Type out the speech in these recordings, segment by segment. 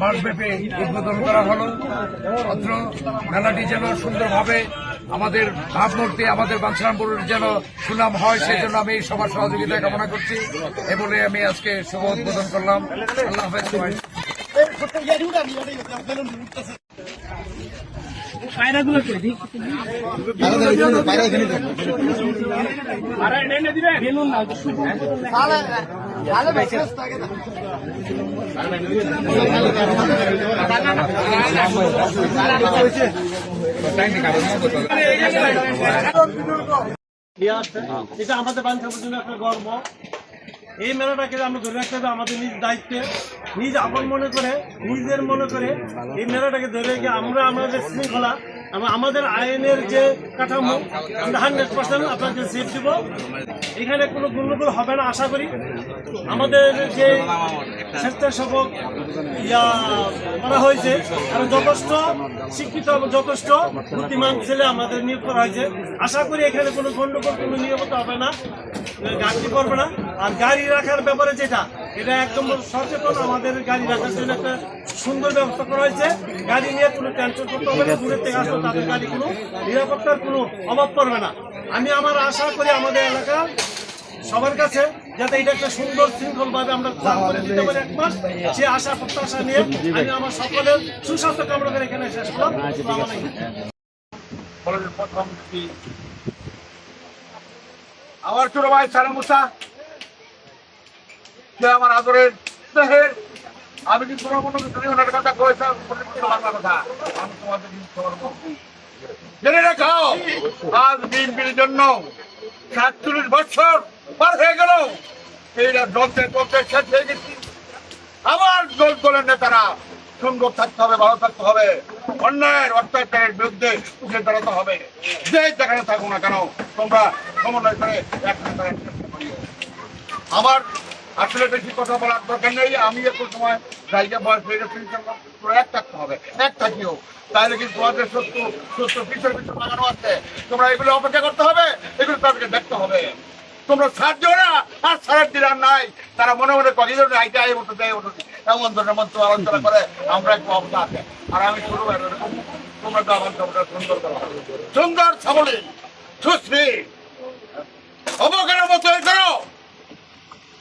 মাসব্যাপী উদ্বোধন করা হলো। অত্র মেলাটি যেন সুন্দরভাবে আমাদের ভাবমূর্তি, আমাদের বাঞ্ছারামপুরের যেন সুনাম হয়, সেজন্য আমি সবার সহযোগিতা কামনা করছি। এ বলে আমি আজকে শুভ উদ্বোধন করলাম। আল্লাহ হাফেজ। সবাই এটা আমাদের বাঞ্ছার জন্য একটা গর্ব। এই মেলাটাকে আমরা ধরে রাখতে হবে আমাদের নিজ দায়িত্বে, নিজ আপন মনে করে, নিজের মনে করে এই মেলাটাকে ধরে রেখে আমরা আমাদের শৃঙ্খলা আমাদের আইনের যে কাঠামো, আমরা হান্ড্রেড পার্সেন্ট আপনাকে সেফ দিব। এখানে কোনো গণ্ডগোল হবে না, আশা করি। আমাদের যে স্বেচ্ছাসেবক ইয়া করা হয়েছে, তারা যথেষ্ট শিক্ষিত এবং যথেষ্ট বুদ্ধিমান ছেলে আমাদের নিয়োগ করা হয়েছে। আশা করি এখানে কোনো গণ্ডগোল কোনো নিরাপত্তা হবে না গাড়ি করবে না। আর গাড়ি রাখার ব্যাপারে যেটা এটা একদম সচেতন আমাদের গাড়ি রাখার জন্য একটা সুন্দর ব্যবস্থা করা হয়েছে। গাড়ি নিয়ে কোনো টেনশন করতে হবে না দূরের থেকে আসলে তাদের গাড়ি কোনো নিরাপত্তার কোনো অভাব পড়বে না। আমি আমার আশা করি আমাদের এলাকা সবার কাছে যাতে এটা একটা সুন্দর শৃঙ্খল ভাবে আমরা পার করে দিতে পারি এক মাস সে আশা প্রত্যাশা নিয়ে আমি আমার সকলের সুস্বাস্থ্য কামনা করে এখানে শেষ করলাম। আলাইকুম। প্রথম কি? আমার ছোট ভাই সারা মুসা। সে আমার আদরের স্নেহের, আমি কোনো কোনো কিছু ওনার কথা। জেনে রাখাও আজ বিএনপির জন্য সাতচল্লিশ বছর পার হয়ে গেল। আবার দল দলের নেতারা সুন্দর থাকতে হবে, ভালো থাকতে হবে। অন্যায়ের, অত্যাচারের বিরুদ্ধে উঠে দাঁড়াতে হবে। যে যেখানে থাকুক না কেন, তোমরা সমন্বয় করে। আমার আসলে বেশি কথা বলার দরকার নেই। আমি একটু সময় জায়গা বয়স হয়ে গেছে এক থাকতে হবে। এক থাকিও। তাহলে কিন্তু তোমাদের সুস্থ সুস্থ পিছর পিছর লাগানো আছে। তোমরা এগুলো অপেক্ষা করতে হবে, এগুলো তাদেরকে দেখতে হবে। তোমরা দিও না, আর সারের দিলাম নাই। তারা মনে মনে যে আইটা এই মতো দেয় মতো এমন ধরনের মন্ত্র আলোচনা করে আমরা একটু অবস্থা আছে। আর আমি শুরু তোমরা তো আমার তোমরা সুন্দর করো। সুন্দর সাবলীল সুশ্রী। অবকারের মতো করো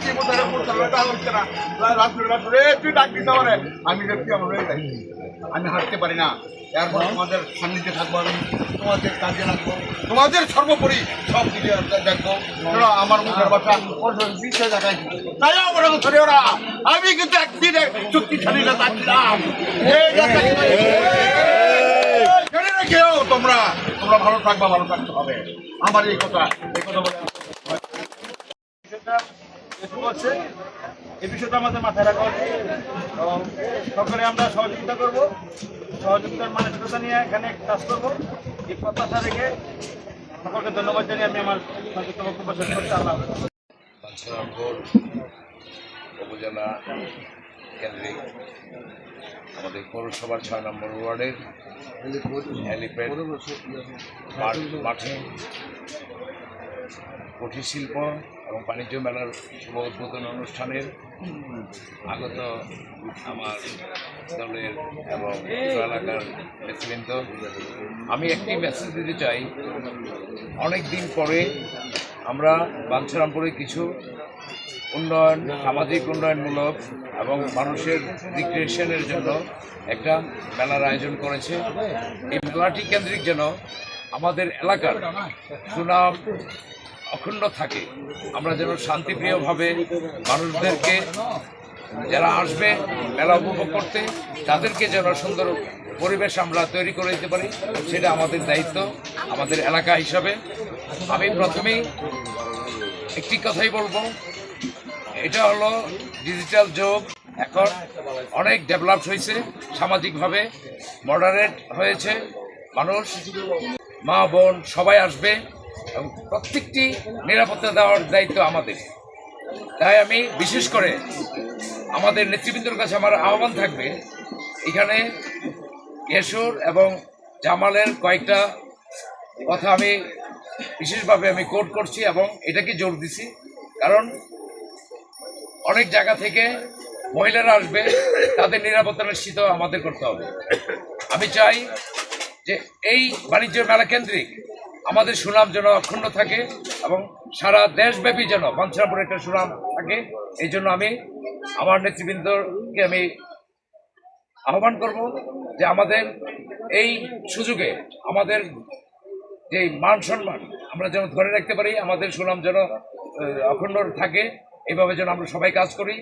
কি বলতে হচ্ছে না রাত্রে রাত্রে তুই ডাক আমি দেখছি আমার হয়ে যাই আমি হাঁটতে পারি না এরপর তোমাদের সান্নিধ্যে থাকব আমি তোমাদের কাজে লাগবো তোমাদের সর্বোপরি সব দিকে দেখব আমার মুখের বিশে দেখাই তাই আমার ধরে ওরা আমি কিন্তু একদিন একদিনে চুক্তিশালী না এই তোমরা তোমরা ভালো থাকবা ভালো থাকতে হবে আমার এই কথা এই কথা বলে পড়ছে। এই বিষয়টা আমাদের মাথায় রাখা এবং সকলে আমরা সহযোগিতা করব। সহযোগিতার মানসিকতা নিয়ে এখানে কাজ করব। এই প্রত্যাশা রেখে সকলকে ধন্যবাদ জানিয়ে আমি আমার সংক্ষিপ্ত বক্তব্য শেষ করছি। আল্লাহ উপজেলা কেন্দ্রিক, আমাদের পৌরসভার ছয় নম্বর ওয়ার্ডের হ্যালিপ্যাড মাঠ- মাঠে কুটির শিল্প এবং বাণিজ্য মেলার শুভ উদ্বোধন অনুষ্ঠানের আগত আমার দলের এবং এলাকার নেতৃবৃন্দ। আমি একটি মেসেজ দিতে চাই। অনেক দিন পরে আমরা বাঞ্ছারামপুরে কিছু উন্নয়ন, সামাজিক উন্নয়নমূলক এবং মানুষের রিক্রিয়েশনের জন্য একটা মেলার আয়োজন করেছে। এই মেলাটি কেন্দ্রিক যেন আমাদের এলাকার সুনাম অখণ্ড থাকে। আমরা যেন শান্তিপ্রিয়ভাবে মানুষদেরকে যারা আসবে, মেলা উপভোগ করতে, তাদেরকে যেন সুন্দর পরিবেশ আমরা তৈরি করে দিতে পারি, সেটা আমাদের দায়িত্ব, আমাদের এলাকা হিসাবে। আমি প্রথমেই একটি কথাই বলব, এটা হলো ডিজিটাল যুগ। এখন অনেক ডেভেলপ হয়েছে সামাজিকভাবে মডারেট হয়েছে মানুষ, মা, বোন সবাই আসবে। এবং প্রত্যেকটি নিরাপত্তা দেওয়ার দায়িত্ব আমাদের। তাই আমি বিশেষ করে আমাদের নেতৃবৃন্দর কাছে আমার আহ্বান থাকবে, এখানে কেশর এবং জামালের কয়েকটা কথা আমি বিশেষভাবে আমি কোট করছি এবং এটাকে জোর দিছি। কারণ অনেক জায়গা থেকে মহিলারা আসবে, তাদের নিরাপত্তা নিশ্চিত আমাদের করতে হবে। আমি চাই যে এই বাণিজ্য মেলা কেন্দ্রিক আমাদের সুনাম যেন অক্ষুণ্ণ থাকে এবং সারা দেশব্যাপী যেন বাঞ্ছাপুর একটা সুনাম থাকে, এই জন্য আমি আমার নেতৃবৃন্দকে আমি আহ্বান করব যে আমাদের এই সুযোগে আমাদের যে মান সম্মান আমরা যেন ধরে রাখতে পারি, আমাদের সুনাম যেন অখণ্ড থাকে এইভাবে যেন আমরা সবাই কাজ করি।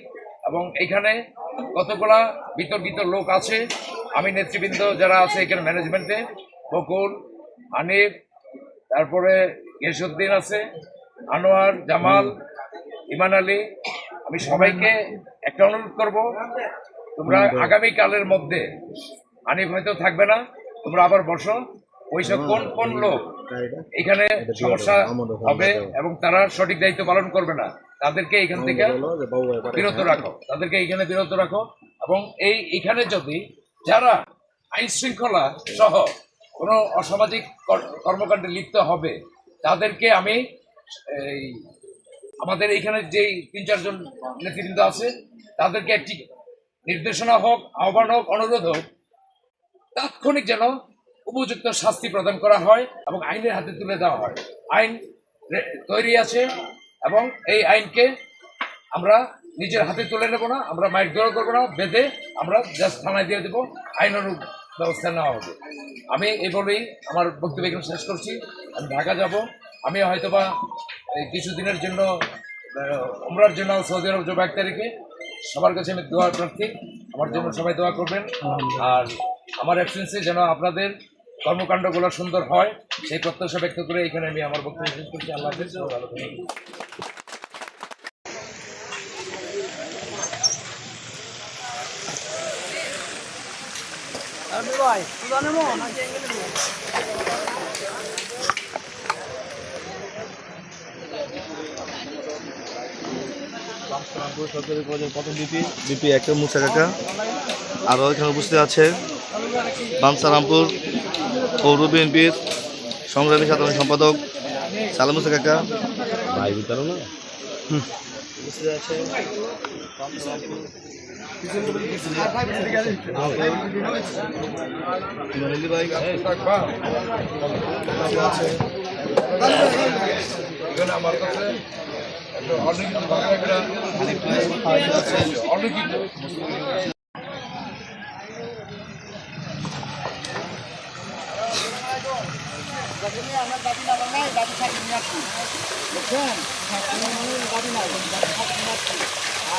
এবং এইখানে কতগুলা বিতর্কিত লোক আছে, আমি নেতৃবৃন্দ যারা আছে এখানে ম্যানেজমেন্টে বকুল হানিফ তারপরে গেসুদ্দিন আছে আনোয়ার জামাল ইমান আলী। আমি সবাইকে একটা অনুরোধ করব তোমরা আগামী কালের মধ্যে হানিফ হয়তো থাকবে না তোমরা আবার বসো। ওইসব কোন কোন লোক এখানে সমস্যা হবে এবং তারা সঠিক দায়িত্ব পালন করবে না। তাদেরকে এখান থেকে বিরত রাখো। তাদেরকে এখানে বিরত রাখো এবং এই এখানে যদি যারা আইন শৃঙ্খলা সহ কোনো অসামাজিক কর- কর্মকাণ্ডে লিপ্ত হবে, তাদেরকে আমি, এই, আমাদের এখানে যেই তিন চারজন নেতৃবৃন্দ আছে, তাদেরকে একটি নির্দেশনা হোক, আহ্বান হোক, অনুরোধ হোক, তাৎক্ষণিক যেন উপযুক্ত শাস্তি প্রদান করা হয় এবং আইনের হাতে তুলে দেওয়া হয়। আইন তৈরি আছে এবং এই আইনকে আমরা নিজের হাতে তুলে নেব না, আমরা মাইক দৌড় করব না, বেঁধে আমরা জাস্ট থানায় দিয়ে দেবো। আইন অনুরূপ ব্যবস্থা নেওয়া হবে। আমি এই বলেই আমার বক্তব্য এখানে শেষ করছি। আমি ঢাকা যাব। আমি হয়তোবা এই কিছুদিনের জন্য আহ, উমরার জন্য সৌদি আরব যাব এক তারিখে সবার কাছে আমি দোয়া প্রার্থী। আমার জন্য সবাই দোয়া করবেন। আর আমার অ্যাবসেন্সে যেন আপনাদের কর্মকাণ্ডগুলো সুন্দর হয় সেই প্রত্যাশা ব্যক্ত করে এখানে আমি আমার বক্তব্য শেষ করছি। আল্লাহ হাফেজ। সরকারি প্রথম বিপি মুসা কাকা আরও এখানে উপস্থিত আছে বামসারামপুর পৌর বিএনপির সংগ্রামী সাধারণ সম্পাদক সালাম মুসা কাকা উপস্থিত আছে। ইমানুল্লি ভাই এখানে আমার কাছে অনেক অনেক সারাদিন কই একটা চেয়ার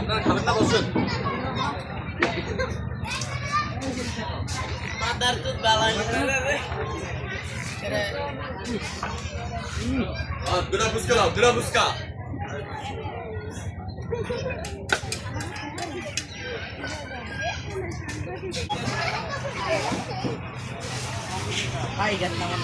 আপনারা খাবেন না বসুন মাদার তো বিনা ফুচকা বিনা ফুচকা পাই গেছিলাম